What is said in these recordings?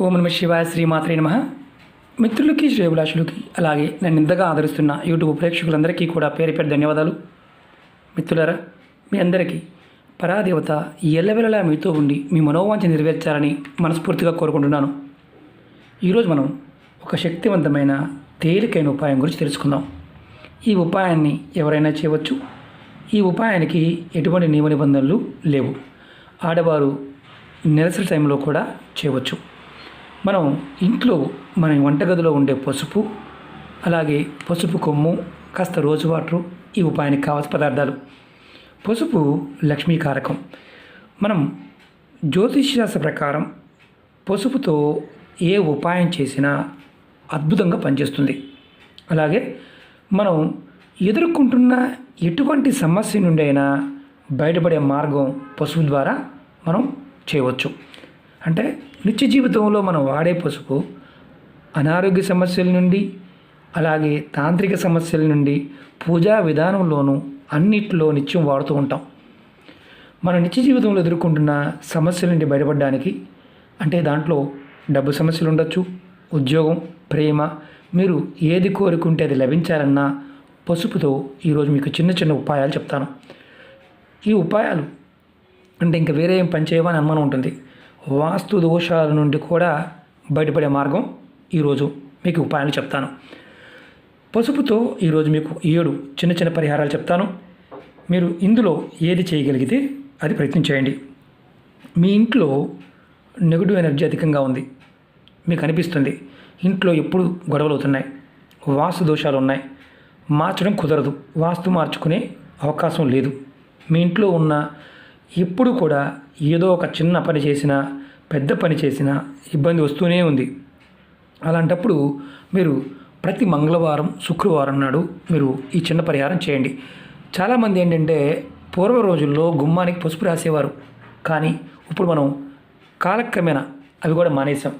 ఓం నమ శివాయ శ్రీమాత్రే నమ. మిత్రులకి శ్రేభిలాషులకి అలాగే నన్ను ఇంతగా ఆదరిస్తున్న యూట్యూబ్ ప్రేక్షకులందరికీ కూడా పేరు పేరు ధన్యవాదాలు. మిత్రులరా మీ అందరికీ పరాదేవత ఎల్లవెల్లలా మీతో ఉండి మీ మనోవాంఛ నెరవేర్చాలని మనస్ఫూర్తిగా కోరుకుంటున్నాను. ఈరోజు మనం ఒక శక్తివంతమైన తేలికైన ఉపాయం గురించి తెలుసుకుందాం. ఈ ఉపాయాన్ని ఎవరైనా చేయవచ్చు. ఈ ఉపాయానికి ఎటువంటి నియమ నిబంధనలు లేవు. ఆడవారు నెలసరి టైంలో కూడా చేయవచ్చు. మనం ఇంట్లో మన వంటగదిలో ఉండే పసుపు అలాగే పసుపు కొమ్ము కాస్త రోజు వాటరు ఈ ఉపాయానికి కావాల్సిన పదార్థాలు. పసుపు లక్ష్మీకారకం మనం జ్యోతిష్ శాస్త్ర ప్రకారం పసుపుతో ఏ ఉపాయం చేసినా అద్భుతంగా పనిచేస్తుంది. అలాగే మనం ఎదుర్కొంటున్న ఎటువంటి సమస్య నుండి అయినా బయటపడే మార్గం పసుపు ద్వారా మనం చేయవచ్చు. అంటే నిత్య జీవితంలో మనం వాడే పసుపు అనారోగ్య సమస్యల నుండి అలాగే తాంత్రిక సమస్యల నుండి పూజా విధానంలోనూ అన్నిట్లో నిత్యం వాడుతూ ఉంటాం. మన నిత్య జీవితంలో ఎదుర్కొంటున్న సమస్యల నుండి బయటపడడానికి అంటే దాంట్లో డబ్బు సమస్యలు ఉండొచ్చు ఉద్యోగం ప్రేమ మీరు ఏది కోరుకుంటే అది లభించాలన్నా పసుపుతో ఈరోజు మీకు చిన్న చిన్న ఉపాయాలు చెప్తాను. ఈ ఉపాయాలు అంటే ఇంకా వేరే ఏం పని చేయవని అనుమానం ఉంటుంది. వాస్తు దోషాల నుండి కూడా బయటపడే మార్గం ఈరోజు మీకు ఉపాయాలు చెప్తాను. పసుపుతో ఈరోజు మీకు ఏడు చిన్న చిన్న పరిహారాలు చెప్తాను. మీరు ఇందులో ఏది చేయగలిగితే అది ప్రయత్నం చేయండి. మీ ఇంట్లో నెగిటివ్ ఎనర్జీ అధికంగా ఉంది. మీకు అనిపిస్తుంది. ఇంట్లో ఎప్పుడు గొడవలు అవుతున్నాయి. వాస్తు దోషాలు ఉన్నాయి. మార్చడం కుదరదు. వాస్తు మార్చుకునే అవకాశం లేదు. మీ ఇంట్లో ఉన్న ఎప్పుడు కూడా ఏదో ఒక చిన్న పని చేసినా పెద్ద పని చేసినా ఇబ్బంది వస్తూనే ఉంది. అలాంటప్పుడు మీరు ప్రతి మంగళవారం శుక్రవారం నాడు మీరు ఈ చిన్న పరిహారం చేయండి. చాలామంది ఏంటంటే పూర్వ రోజుల్లో గుమ్మానికి పసుపు రాసేవారు. కానీ ఇప్పుడు మనం కాలక్రమేణా అవి కూడా మానేసాం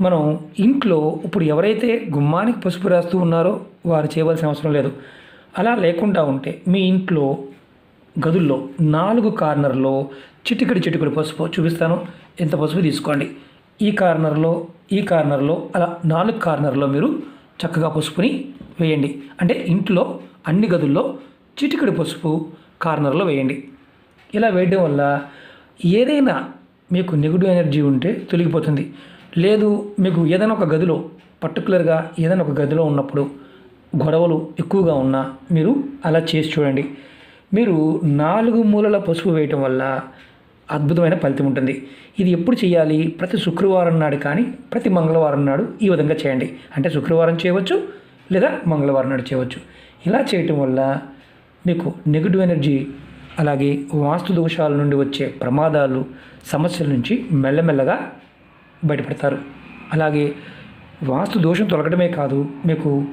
మనం ఇంట్లో ఇప్పుడు ఎవరైతే గుమ్మానికి పసుపు రాస్తూ ఉన్నారో వారు చేయవలసిన అవసరం లేదు. అలా లేకుండా ఉంటే మీ ఇంట్లో గదుల్లో నాలుగు కార్నర్లో చిటికడి చిటికడి పసుపు చూపిస్తాను. ఇంత పసుపు తీసుకోండి. ఈ కార్నర్లో ఈ కార్నర్లో అలా నాలుగు కార్నర్లో మీరు చక్కగా పసుపుని వేయండి. అంటే ఇంట్లో అన్ని గదుల్లో చిటికడి పసుపు కార్నర్లో వేయండి. ఇలా వేయడం వల్ల ఏదైనా మీకు నెగిటివ్ ఎనర్జీ ఉంటే తొలగిపోతుంది. లేదు మీకు ఏదైనా ఒక గదిలో పర్టికులర్గా ఏదైనా ఒక గదిలో ఉన్నప్పుడు గొడవలు ఎక్కువగా ఉన్నా మీరు అలా చేసి చూడండి. మీరు నాలుగు మూలల పసుపు వేయటం వల్ల అద్భుతమైన ఫలితం ఉంటుంది. ఇది ఎప్పుడు చేయాలి? ప్రతి శుక్రవారం నాడు కానీ ప్రతి మంగళవారం నాడు ఈ విధంగా చేయండి. అంటే శుక్రవారం చేయవచ్చు లేదా మంగళవారం నాడు చేయవచ్చు. ఇలా చేయటం వల్ల మీకు నెగిటివ్ ఎనర్జీ అలాగే వాస్తు దోషాల నుండి వచ్చే ప్రమాదాలు సమస్యల నుంచి మెల్లమెల్లగా బయటపడతారు. అలాగే వాస్తు దోషం తొలగడమే కాదు మీకు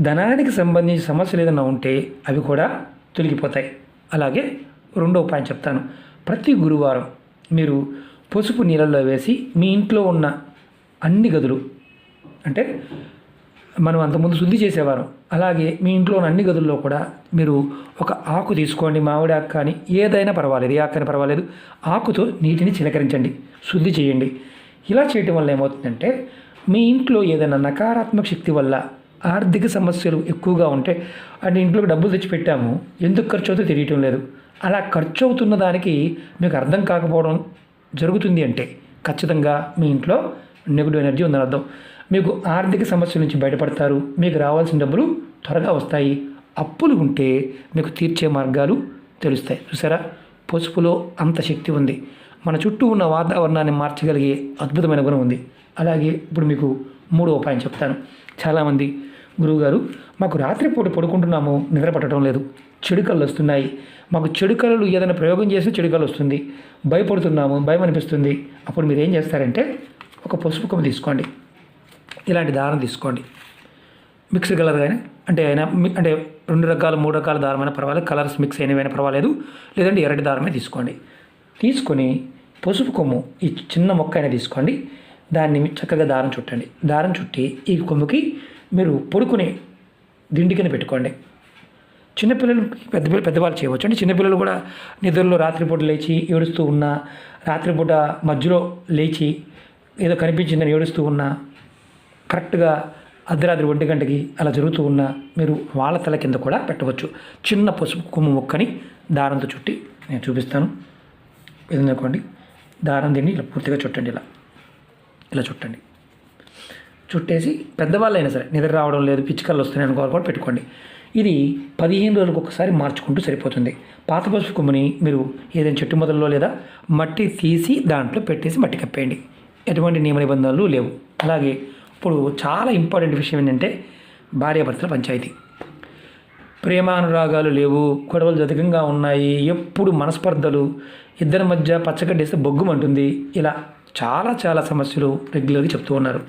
ధనానికి సంబంధించిన సమస్యలు ఏదైనా ఉంటే అవి కూడా తొలగిపోతాయి. అలాగే రెండో ఉపాయం చెప్తాను. ప్రతి గురువారం మీరు పసుపు నీళ్ళల్లో వేసి మీ ఇంట్లో ఉన్న అన్ని గదులు అంటే మనం అంతకుముందు శుద్ధి చేసేవారం. అలాగే మీ ఇంట్లో ఉన్న అన్ని గదుల్లో కూడా మీరు ఒక ఆకు తీసుకోండి మామిడి ఆకు కానీ ఏదైనా పర్వాలేదు ఏ ఆకు పర్వాలేదు. ఆకుతో నీటిని చిలకరించండి శుద్ధి చేయండి. ఇలా చేయటం వల్ల ఏమవుతుందంటే మీ ఇంట్లో ఏదైనా నకారాత్మక శక్తి వల్ల ఆర్థిక సమస్యలు ఎక్కువగా ఉంటే అంటే ఇంట్లోకి డబ్బులు తెచ్చి పెట్టాము ఎందుకు ఖర్చు అవుతుందో తెలియటం లేదు. అలా ఖర్చు అవుతున్న దానికి మీకు అర్థం కాకపోవడం జరుగుతుంది అంటే ఖచ్చితంగా మీ ఇంట్లో నెగిటివ్ ఎనర్జీ ఉందని అర్థం. మీకు ఆర్థిక సమస్యల నుంచి బయటపడతారు మీకు రావాల్సిన డబ్బులు త్వరగా వస్తాయి. అప్పులు ఉంటే మీకు తీర్చే మార్గాలు తెలుస్తాయి. చూసారా? పసుపులో అంత శక్తి ఉంది. మన చుట్టూ ఉన్న వాతావరణాన్ని మార్చగలిగే అద్భుతమైన గుణం ఉంది. అలాగే ఇప్పుడు మీకు మూడో ఉపాయం చెప్తాను. చాలామంది గురువుగారు మాకు రాత్రిపూట పడుకుంటున్నాము నిద్ర పట్టడం లేదు. చెడు కళ్ళు వస్తున్నాయి. మాకు చెడు కళ్ళు ఏదైనా ప్రయోగం చేస్తే చెడు కళ్ళు వస్తుంది. భయపడుతున్నాము భయం అనిపిస్తుంది. అప్పుడు మీరు ఏం చేస్తారంటే ఒక పసుపు కొమ్మ తీసుకోండి. ఇలాంటి దారం తీసుకోండి. మిక్స్డ్ కలర్ కానీ అంటే అయినా అంటే రెండు రకాల మూడు రకాల దారమైనా పర్వాలేదు. కలర్స్ మిక్స్ అయినవైనా పర్వాలేదు. లేదంటే ఎర్రటి దారమే తీసుకోండి. తీసుకొని పసుపు కొమ్ము ఈ చిన్న మొక్క అయినా తీసుకోండి. దాన్ని చక్కగా దారం చుట్టండి. దారం చుట్టి ఈ కొమ్ముకి మీరు పొడుకుని దిండి కింద పెట్టుకోండి. చిన్నపిల్లలు పెద్ద పెద్దవాళ్ళు చేయవచ్చు. అంటే చిన్నపిల్లలు కూడా నిద్రలో రాత్రిపూట లేచి ఏడుస్తూ ఉన్నా రాత్రిపూట మధ్యలో లేచి ఏదో కనిపించిందని ఏడుస్తూ ఉన్నా కరెక్ట్గా అర్ధరాత్రి ఒంటి గంటకి అలా జరుగుతూ ఉన్నా మీరు వాళ్ళ తల కింద కూడా పెట్టవచ్చు. చిన్న పసుపు కొమ్ము మొక్కని దారంతో చుట్టి నేను చూపిస్తాను. ఇది అనుకోండి. దారం దీన్ని ఇలా పూర్తిగా చుట్టండి ఇలా. ఇలా చుట్టండి. చుట్టేసి పెద్దవాళ్ళు అయినా సరే నిద్ర రావడం లేదు పిచ్చికలు వస్తున్నాయని అనుకోవాలి కూడా పెట్టుకోండి. ఇది పదిహేను రోజులకు ఒకసారి మార్చుకుంటూ సరిపోతుంది. పాత పసుపు కొమ్ముని మీరు ఏదైనా చెట్టు మొదల్లో లేదా మట్టి తీసి దాంట్లో పెట్టేసి మట్టి కప్పేయండి. ఎటువంటి నియమ నిబంధనలు లేవు. అలాగే ఇప్పుడు చాలా ఇంపార్టెంట్ విషయం ఏంటంటే భార్యాభర్తల పంచాయతీ. ప్రేమానురాగాలు లేవు గొడవలు జతకంగా ఉన్నాయి ఎప్పుడు మనస్పర్ధలు ఇద్దరి మధ్య పచ్చగడ్డేస్తే బొగ్గుమంటుంది ఇలా చాలా చాలా సమస్యలు రెగ్యులర్గా చెప్తూ ఉన్నారు.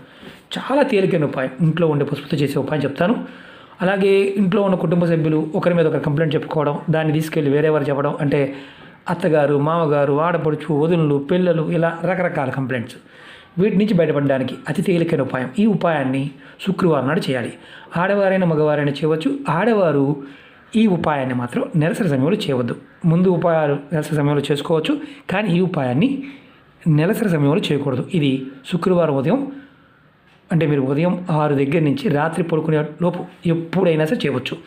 చాలా తేలికైన ఉపాయం. ఇంట్లో ఉండే పసుపుతో చేసే ఉపాయం చెప్తాను. అలాగే ఇంట్లో ఉన్న కుటుంబ సభ్యులు ఒకరి మీద ఒకరు కంప్లైంట్ చెప్పుకోవడం దాన్ని తీసుకెళ్ళి వేరే వారు చెప్పడం అంటే అత్తగారు మామగారు ఆడపడుచు వదులు పిల్లలు ఇలా రకరకాల కంప్లైంట్స్. వీటి నుంచి బయటపడడానికి అతి తేలికైన ఉపాయం. ఈ ఉపాయాన్ని శుక్రవారం నాడు చేయాలి. ఆడవారైనా మగవారైనా చేయవచ్చు. ఆడవారు ఈ ఉపాయాన్ని మాత్రం నెలసరి సమయంలో చేయవద్దు. ముందు ఉపాయాలు నెలసరి సమయంలో చేసుకోవచ్చు. కానీ ఈ ఉపాయాన్ని నెలసరి సమయంలో చేయకూడదు. ఇది శుక్రవారం ఉదయం అంటే మీరు ఉదయం ఆరు దగ్గర నుంచి రాత్రి పడుకునే లోపు ఎప్పుడైనా సరే చేయవచ్చు.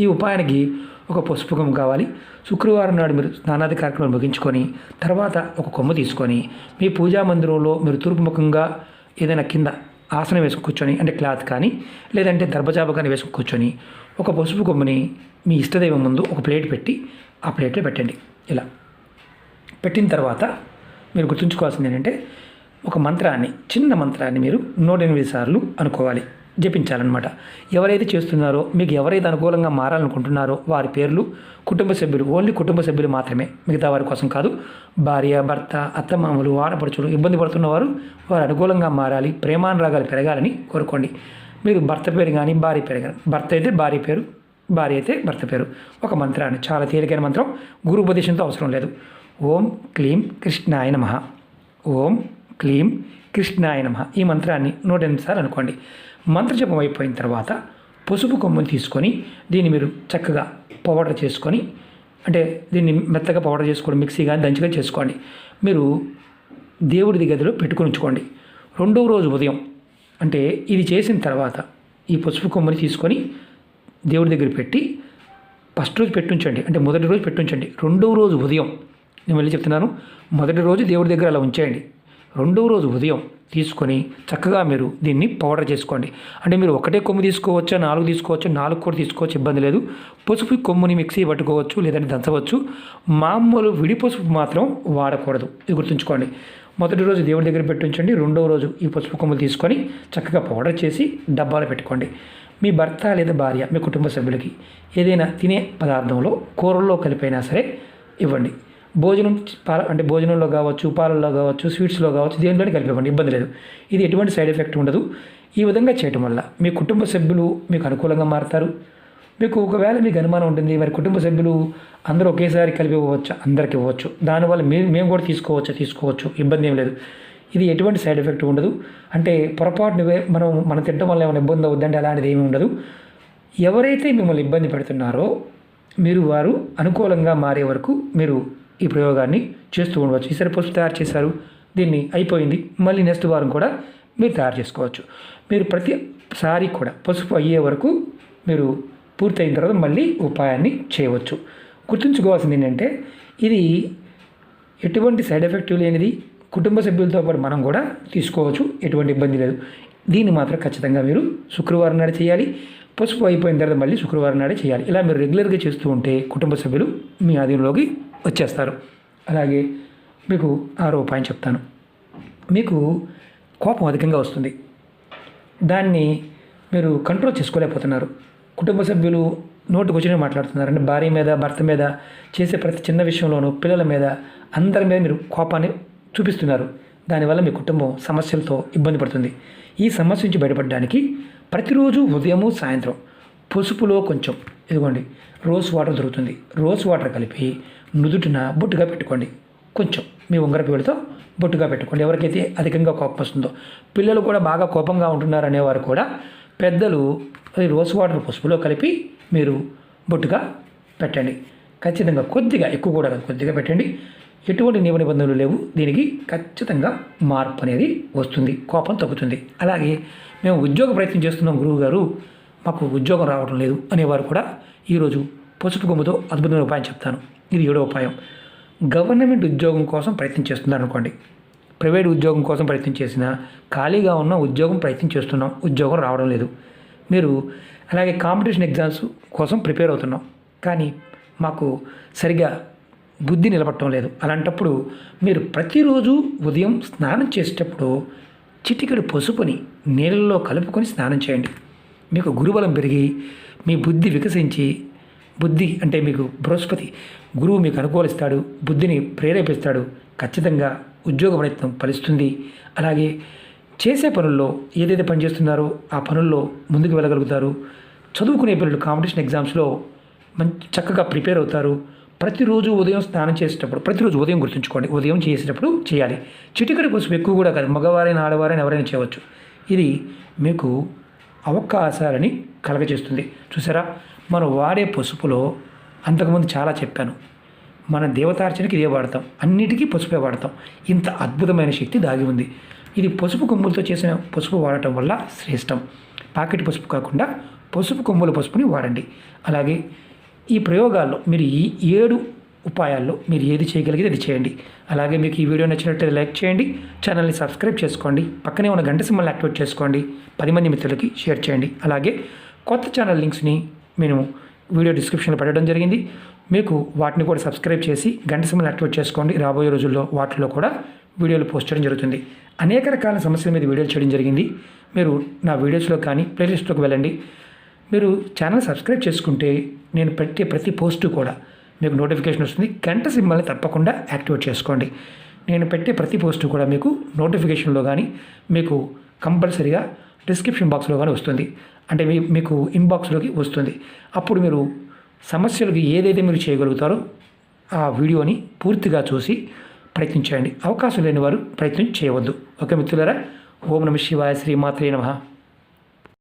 ఈ ఉపాయానికి ఒక పసుపు కావాలి. శుక్రవారం నాడు మీరు స్నానాది కార్యక్రమం ముగించుకొని తర్వాత ఒక కొమ్ము తీసుకొని మీ పూజా మందిరంలో మీరు తూర్పు ముఖంగా ఏదైనా కింద ఆసనం వేసుకు కూర్చొని అంటే క్లాత్ కానీ లేదంటే దర్భజాబ కానీ వేసుకు కూర్చొని ఒక పసుపు కొమ్ముని మీ ఇష్టదైవం ముందు ఒక ప్లేట్ పెట్టి ఆ ప్లేట్లో పెట్టండి. ఇలా. పెట్టిన తర్వాత మీరు గుర్తుంచుకోవాల్సింది ఏంటంటే ఒక మంత్రాన్ని చిన్న మంత్రాన్ని మీరు నూట ఎనిమిది సార్లు అనుకోవాలి జపించాలన్నమాట. ఎవరైతే చేస్తున్నారో మీకు ఎవరైతే అనుకూలంగా మారాలనుకుంటున్నారో వారి పేర్లు కుటుంబ సభ్యులు ఓన్లీ కుటుంబ సభ్యులు మాత్రమే. మిగతా వారి కోసం కాదు భార్య భర్త అత్తమామలు ఆడపడుచులు ఇబ్బంది పడుతున్నవారు వారు అనుకూలంగా మారాలి ప్రేమానురాగాలు పెరగాలని కోరుకోండి. మీరు భర్త పేరు కానీ భార్య పేరు కానీ భర్త అయితే భార్య పేరు భార్య అయితే భర్త పేరు. ఒక మంత్రాన్ని చాలా తేలికైన మంత్రం గురు ఉపదేశంతో అవసరం లేదు. ఓం క్లీం కృష్ణాయ నమ. ఓం క్లీం కృష్ణాయ నమ. ఈ మంత్రాన్ని నూట ఎనిమిది సార్లు అనుకోండి. మంత్రజపం అయిపోయిన తర్వాత పసుపు కొమ్ముని తీసుకొని దీన్ని మీరు చక్కగా పౌడర్ చేసుకొని అంటే దీన్ని మెత్తగా పౌడర్ చేసుకోండి మిక్సీ కానీ దంచిగా చేసుకోండి. మీరు దేవుడి గదిలో పెట్టుకుని ఉంచుకోండి. రెండవ రోజు ఉదయం అంటే ఇది చేసిన తర్వాత ఈ పసుపు కొమ్మని తీసుకొని దేవుడి దగ్గర పెట్టి ఫస్ట్ రోజు పెట్టుంచండి అంటే మొదటి రోజు పెట్టుంచండి రెండవ రోజు ఉదయం నేను మళ్ళీ చెప్తున్నాను మొదటి రోజు దేవుడి దగ్గర అలా ఉంచేయండి. రెండవ రోజు ఉదయం తీసుకొని చక్కగా మీరు దీన్ని పౌడర్ చేసుకోండి. అంటే మీరు ఒకటే కొమ్ము తీసుకోవచ్చు నాలుగు తీసుకోవచ్చు నాలుగు కూడా తీసుకోవచ్చు ఇబ్బంది లేదు. పసుపు కొమ్ముని మిక్సీ పట్టుకోవచ్చు లేదంటే దంచవచ్చు. మామూలు విడి పసుపు మాత్రం వాడకూడదు. ఇది గుర్తుంచుకోండి. మొదటి రోజు దేవుడి దగ్గర పెట్టించండి రెండవ రోజు ఈ పసుపు కొమ్ములు తీసుకొని చక్కగా పౌడర్ చేసి డబ్బాలో పెట్టుకోండి. మీ భర్త లేదా భార్య మీ కుటుంబ సభ్యులకి ఏదైనా తినే పదార్థంలో కూరల్లో కలిపైనా సరే ఇవ్వండి. భోజనం అంటే భోజనంలో కావచ్చు పాలల్లో కావచ్చు స్వీట్స్లో కావచ్చు దేనిలోనే కలిపివ్వండి ఇబ్బంది లేదు. ఇది ఎటువంటి సైడ్ ఎఫెక్ట్ ఉండదు. ఈ విధంగా చేయటం వల్ల మీ కుటుంబ సభ్యులు మీకు అనుకూలంగా మారుతారు. మీకు ఒకవేళ మీకు అనుమానం ఉంటుంది మరి కుటుంబ సభ్యులు అందరూ ఒకేసారి కలిపి ఇవ్వచ్చు అందరికి ఇవ్వచ్చు దానివల్ల మేము మేము కూడా తీసుకోవచ్చు? తీసుకోవచ్చు. ఇబ్బంది ఏం లేదు. ఇది ఎటువంటి సైడ్ ఎఫెక్ట్ ఉండదు. అంటే పొరపాటును మనం మనం తినడం వల్ల ఏమైనా ఇబ్బంది అవుద్దంటే అలాంటిది ఏమీ ఉండదు. ఎవరైతే మిమ్మల్ని ఇబ్బంది పెడుతున్నారో మీరు వారు అనుకూలంగా మారే వరకు మీరు ఈ ప్రయోగాన్ని చేస్తూ ఉండవచ్చు. ఈసారి పసుపు తయారు చేశారు. దీన్ని అయిపోయింది. మళ్ళీ నెక్స్ట్ వారం కూడా మీరు తయారు చేసుకోవచ్చు. మీరు ప్రతిసారి కూడా పసుపు అయ్యే వరకు మీరు పూర్తయిన తర్వాత మళ్ళీ ఉపాయాన్ని చేయవచ్చు. గుర్తుంచుకోవాల్సింది ఏంటంటే ఇది ఎటువంటి సైడ్ ఎఫెక్ట్ లేనిది. కుటుంబ సభ్యులతో పాటు మనం కూడా తీసుకోవచ్చు. ఎటువంటి ఇబ్బంది లేదు. దీన్ని మాత్రం ఖచ్చితంగా మీరు శుక్రవారం నాడు చేయాలి. పసుపు అయిపోయిన తర్వాత మళ్ళీ శుక్రవారం నాడే చేయాలి. ఇలా మీరు రెగ్యులర్గా చేస్తూ ఉంటే కుటుంబ సభ్యులు మీ ఆధీనంలోకి వచ్చేస్తారు. అలాగే మీకు ఆరో ఉపాయం చెప్తాను. మీకు కోపం అధికంగా వస్తుంది. దాన్ని మీరు కంట్రోల్ చేసుకోలేకపోతున్నారు. కుటుంబ సభ్యులు నోటుకు వచ్చిన మాట్లాడుతున్నారు అంటే భార్య మీద భర్త మీద చేసే ప్రతి చిన్న విషయంలోనూ పిల్లల మీద అందరి మీద మీరు కోపాన్ని చూపిస్తున్నారు. దానివల్ల మీ కుటుంబం సమస్యలతో ఇబ్బంది పడుతుంది. ఈ సమస్య నుంచి బయటపడడానికి ప్రతిరోజు ఉదయము సాయంత్రం పసుపులో కొంచెం ఇదిగోండి రోజ్ వాటర్ దొరుకుతుంది. రోజ్ వాటర్ కలిపి నుదుటిన బొట్టుగా పెట్టుకోండి. కొంచెం మీ ఉంగరపు వేడితో బొట్టుగా పెట్టుకోండి. ఎవరికైతే అధికంగా కోపం వస్తుందో. పిల్లలు కూడా బాగా కోపంగా ఉంటున్నారు అనేవారు కూడా పెద్దలు రోజ్ వాటర్ పసుపులో కలిపి మీరు బొట్టుగా పెట్టండి. ఖచ్చితంగా కొద్దిగా ఎక్కువ కూడా కొద్దిగా పెట్టండి. ఎటువంటి నియమ నిబంధనలు లేవు. దీనికి ఖచ్చితంగా మార్పు అనేది వస్తుంది. కోపం తగ్గుతుంది. అలాగే మేము ఉద్యోగ ప్రయత్నం చేస్తున్నాం గురువు గారు. మాకు ఉద్యోగం రావడం లేదు అనేవారు కూడా ఈరోజు పసుపు కొమ్ముతో అద్భుతమైన ఉపాయం చెప్తాను. ఇది ఏడో ఉపాయం. గవర్నమెంట్ ఉద్యోగం కోసం ప్రయత్నం చేస్తున్నారు అనుకోండి. ప్రైవేట్ ఉద్యోగం కోసం ప్రయత్నం చేసినా ఖాళీగా ఉన్న ఉద్యోగం ప్రయత్నం చేస్తున్నాం. ఉద్యోగం రావడం లేదు. మీరు అలాగే కాంపిటీషన్ ఎగ్జామ్స్ కోసం ప్రిపేర్ అవుతున్నాం. కానీ మాకు సరిగా బుద్ధి నిలబడటం లేదు. అలాంటప్పుడు మీరు ప్రతిరోజు ఉదయం స్నానం చేసేటప్పుడు చిటికెడు పసుపుని నీళ్ళల్లో కలుపుకొని స్నానం చేయండి. మీకు గురుబలం పెరిగి మీ బుద్ధి వికసించి బుద్ధి అంటే మీకు బృహస్పతి. గురువు మీకు అనుకూలిస్తాడు బుద్ధిని ప్రేరేపిస్తాడు ఖచ్చితంగా ఉద్యోగ ప్రయత్నం ఫలిస్తుంది. అలాగే చేసే పనుల్లో ఏదైతే పని చేస్తున్నారో ఆ పనుల్లో ముందుకు వెళ్ళగలుగుతారు. చదువుకునే పిల్లలు కాంపిటీషన్ ఎగ్జామ్స్లో మంచి చక్కగా ప్రిపేర్ అవుతారు. ప్రతిరోజు ఉదయం స్నానం చేసేటప్పుడు ప్రతిరోజు ఉదయం గుర్తుంచుకోండి ఉదయం చేసేటప్పుడు చేయాలి. చిటికడి కోసం ఎక్కువ కూడా కాదు మగవారైనా ఆడవారైనా ఎవరైనా చేయవచ్చు. ఇది మీకు అవకాశాలని కలగజేస్తుంది. చూసారా? మనం వాడే పసుపులో అంతకుముందు చాలా చెప్పాను. మన దేవతార్చనకి ఇదే వాడతాం. అన్నిటికీ పసుపే వాడతాం. ఇంత అద్భుతమైన శక్తి దాగి ఉంది. ఇది పసుపు కొమ్ములతో చేసిన పసుపు వాడటం వల్ల శ్రేష్టం. పాకెట్ పసుపు కాకుండా పసుపు కొమ్ముల పసుపుని వాడండి. అలాగే ఈ ప్రయోగాల్లో మీరు ఈ ఏడు ఉపాయాల్లో మీరు ఏది చేయగలిగితే అది చేయండి. అలాగే మీకు ఈ వీడియో నచ్చినట్లయితే లైక్ చేయండి. ఛానల్ని సబ్స్క్రైబ్ చేసుకోండి. పక్కనే ఉన్న గంట సింబల్ని యాక్టివేట్ చేసుకోండి. పది మంది మిత్రులకి షేర్ చేయండి. అలాగే కొత్త ఛానల్ లింక్స్ని నేను వీడియో డిస్క్రిప్షన్లో పెట్టడం జరిగింది. మీకు వాటిని కూడా సబ్స్క్రైబ్ చేసి గంట సమయం యాక్టివేట్ చేసుకోండి. రాబోయే రోజుల్లో వాటిలో కూడా వీడియోలు పోస్ట్ చేయడం జరుగుతుంది. అనేక రకాల సమస్యల మీద వీడియోలు చేయడం జరిగింది. మీరు నా వీడియోస్లో కానీ ప్లేలిస్ట్లోకి వెళ్ళండి. మీరు ఛానల్ సబ్స్క్రైబ్ చేసుకుంటే నేను పెట్టే ప్రతి పోస్టు కూడా మీకు నోటిఫికేషన్ వస్తుంది. గంట సింబల్ని తప్పకుండా యాక్టివేట్ చేసుకోండి. నేను పెట్టే ప్రతి పోస్టు కూడా మీకు నోటిఫికేషన్లో కానీ మీకు కంపల్సరీగా డిస్క్రిప్షన్ బాక్స్లో కానీ వస్తుంది. అంటే మీ మీకు ఇన్బాక్స్లోకి వస్తుంది. అప్పుడు మీరు సమస్యలకు ఏదైతే మీరు చేయగలుగుతారో ఆ వీడియోని పూర్తిగా చూసి ప్రయత్నించండి. అవకాశం లేని వారు ప్రయత్నం చేయవద్దు. ఓకే మిత్రులారా? ఓం నమ శివాయ శ్రీమాత్రే నమ.